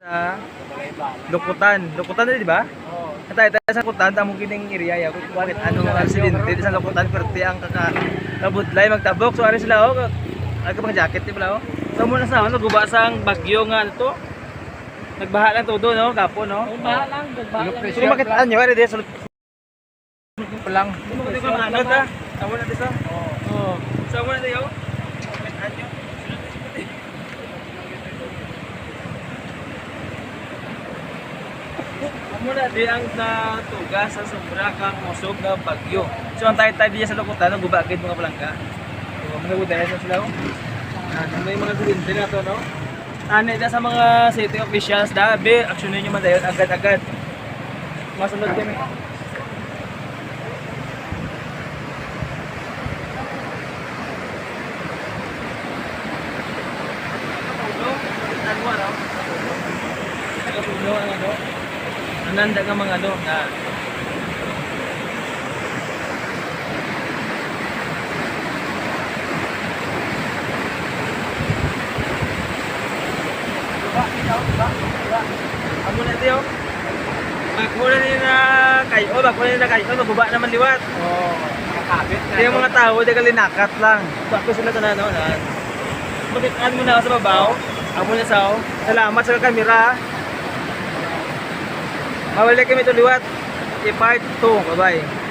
sa Lukutan. Lukutan na di ba? Oo. Tayo tayo sa Lukutan, tamo kining area ya. Bakit ano nga aksidente sa Lukutan perti ang kaka kabudlay magtabok. So ari sila oh. Ay ka pang jacket di pala oh. So muna sa ano guba sang bagyo nga ano to. Nagbaha lang todo no, gapo no. Ay, baha lang, baha lang. So makita anyo ari di sa lang. Mo ko ano ta? Amo na di sa. Oo. So amo na di oh. Anyo. Amo na di ang natuga sa sobra kang musog na bagyo. So ang tayo tayo sa lukutan, ang gubakid mga palangka. So mga budaya sa sila. oh. Ah, may mga kulintin na to no. Ano sa mga city officials dabi, aksyonin nyo man dayon agad-agad. Masunod kami. Ano ano? Nakapuno ang ano? Ananda ka mga ano na Amo na tiyo. Magmula ni na kayo, magmula ni na kayo, magbaba naman liwat. Oo. Nakakabit na. Yung mga tao, di ka linakat lang. Bakit sila ito na ano? Bakit ano mo na sa babaw? Amo na sao. Salamat sa kamera. Mawali kami ito liwat. I-part 2. Bye-bye.